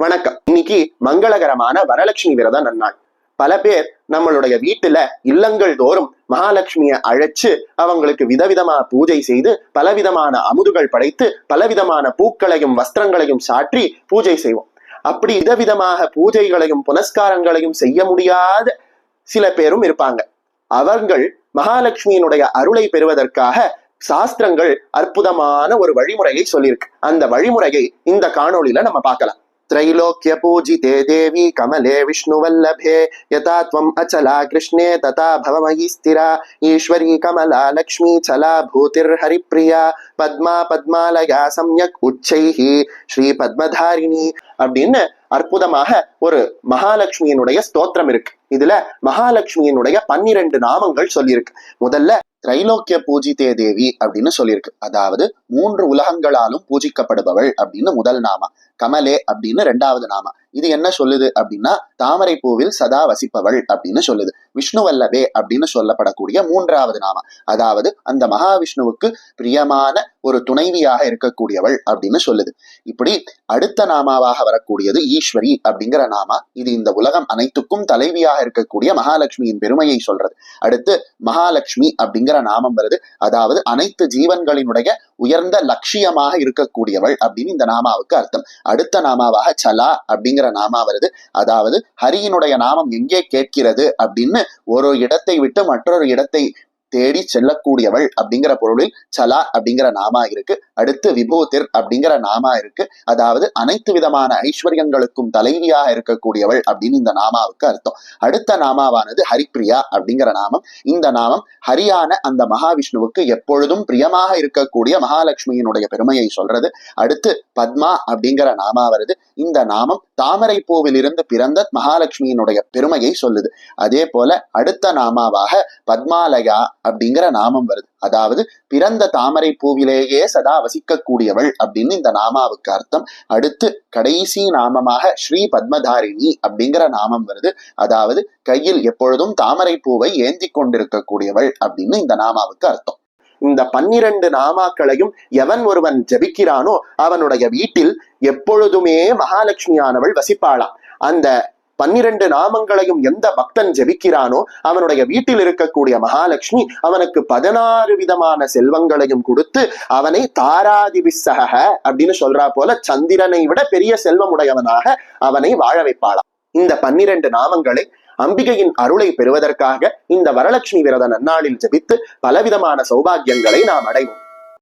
வணக்கம். இன்னைக்கு மங்களகரமான வரலட்சுமி விரத நன்னாள். பல பேர் நம்மளுடைய வீட்டுல இல்லங்கள் தோறும் மகாலட்சுமியை அழைச்சு அவங்களுக்கு விதவிதமா பூஜை செய்து பலவிதமான அமுதுகள் படைத்து பலவிதமான பூக்களையும் வஸ்திரங்களையும் சாற்றி பூஜை செய்வோம். அப்படி விதவிதமாக பூஜைகளையும் புனஸ்காரங்களையும் செய்ய முடியாத சில பேரும் இருப்பாங்க. அவர்கள் மகாலட்சுமியினுடைய அருளை பெறுவதற்காக சாஸ்திரங்கள் அற்புதமான ஒரு வழிமுறையை சொல்லியிருக்கு. அந்த வழிமுறையை இந்த காணொளியில நம்ம பார்க்கலாம். त्रैलोक्य पूजिते देवी कमले विष्णुवल्लभे यथा त्वम् अचला कृष्णे तथा भवमयी स्थिरा ईश्वरी कमला लक्ष्मी चला भूतिर्हरिप्रिया பத்மா பத்மாலயா சம்யக் உச்சைஹி ஸ்ரீ பத்மதாரிணி அப்படின்னு அற்புதமாக ஒரு மகாலட்சுமியினுடைய ஸ்தோத்திரம் இருக்கு இதுல மகாலட்சுமியினுடைய பன்னிரண்டு நாமங்கள் சொல்லியிருக்கு முதல்ல திரைலோக்கிய பூஜிதே தேவி அப்படின்னு சொல்லியிருக்கு. அதாவது மூன்று உலகங்களாலும் பூஜிக்கப்படுபவள் அப்படின்னு முதல் நாமா. கமலே அப்படின்னு ரெண்டாவது நாமா. இது என்ன சொல்லுது அப்படின்னா தாமரை பூவில் சதா வசிப்பவள் அப்படின்னு சொல்லுது. விஷ்ணு வல்லவே அப்படின்னு சொல்லப்படக்கூடிய மூன்றாவது நாமா. அதாவது அந்த மகாவிஷ்ணுவுக்கு பிரியமான ஒரு துணைவியாக இருக்கக்கூடியவள் அப்படின்னு சொல்லுது. இப்படி அடுத்த நாமாவாக வரக்கூடியது ஈஸ்வரி அப்படிங்கிற நாமா. இது இந்த உலகம் அனைத்துக்கும் தலைவியாக இருக்கக்கூடிய மகாலட்சுமியின் பெருமையை சொல்றது. அடுத்து மகாலட்சுமி அப்படிங்கிற நாமம் வருது. அதாவது அனைத்து ஜீவன்களினுடைய உயர்ந்த லட்சியமாக இருக்கக்கூடியவள் அப்படின்னு இந்த நாமாவுக்கு அர்த்தம். அடுத்த நாமாவாக சலா அப்படிங்கிற நாமா வருது. அதாவது ஹரியினுடைய நாமம் எங்கே கேட்கிறது அப்படின்னு ஒரு இடத்தை விட்டு மற்றொரு இடத்தை தேடி செல்லக்கூடியவள் அப்படிங்கிற பொருளில் சலா அப்படிங்கிற நாமா இருக்கு. அடுத்து விபூதிர் அப்படிங்கிற நாமா இருக்கு. அதாவது அனைத்து விதமான ஐஸ்வர்யங்களுக்கும் தலைவியாக இருக்கக்கூடியவள் அப்படின்னு இந்த நாமாவுக்கு அர்த்தம். அடுத்த நாமாவானது ஹரிப்பிரியா அப்படிங்கிற நாமம். இந்த நாமம் ஹரியான அந்த மகாவிஷ்ணுவுக்கு எப்பொழுதும் பிரியமாக இருக்கக்கூடிய மகாலட்சுமியினுடைய பெருமையை சொல்றது. அடுத்து பத்மா அப்படிங்கிற நாமா வருது. இந்த நாமம் தாமரை பூவிலிருந்து பிறந்த மகாலட்சுமியினுடைய பெருமையை சொல்லுது. அதே போல அடுத்த நாமாவாக பத்மாலயா அப்படிங்கிற நாமம் வருது. அதாவது பிறந்த தாமரை பூவிலேயே சதா வசிக்கக்கூடியவள் அப்படின்னு இந்த நாமாவுக்கு அர்த்தம். அடுத்து கடைசி நாமமாக ஸ்ரீ பத்மதாரிணி அப்படிங்கிற நாமம் வருது. அதாவது கையில் எப்பொழுதும் தாமரை பூவை ஏந்தி கொண்டிருக்கக்கூடியவள் அப்படின்னு இந்த நாமாவுக்கு அர்த்தம். இந்த பன்னிரண்டு நாமாக்களையும் எவன் ஒருவன் ஜபிக்கிறானோ அவனுடைய வீட்டில் எப்பொழுதுமே மகாலட்சுமியானவள் வசிப்பாளாம். அந்த பன்னிரண்டு நாமங்களையும் எந்த பக்தன் ஜெபிக்கிறானோ அவனுடைய வீட்டில் இருக்கக்கூடிய மகாலட்சுமி அவனுக்கு பதினாறு விதமான செல்வங்களையும் கொடுத்து அவனை தாராதிபிசக அப்படின்னு சொல்றா போல சந்திரனை விட பெரிய செல்வம் உடையவனாக அவனை வாழ வைப்பாளாம் இந்த பன்னிரண்டு நாமங்களை அம்பிகையின் அருளை பெறுவதற்காக இந்த வரலட்சுமி விரத நன்னாளில் ஜபித்து பலவிதமான சௌபாகியங்களை நாம் அடைவோம்.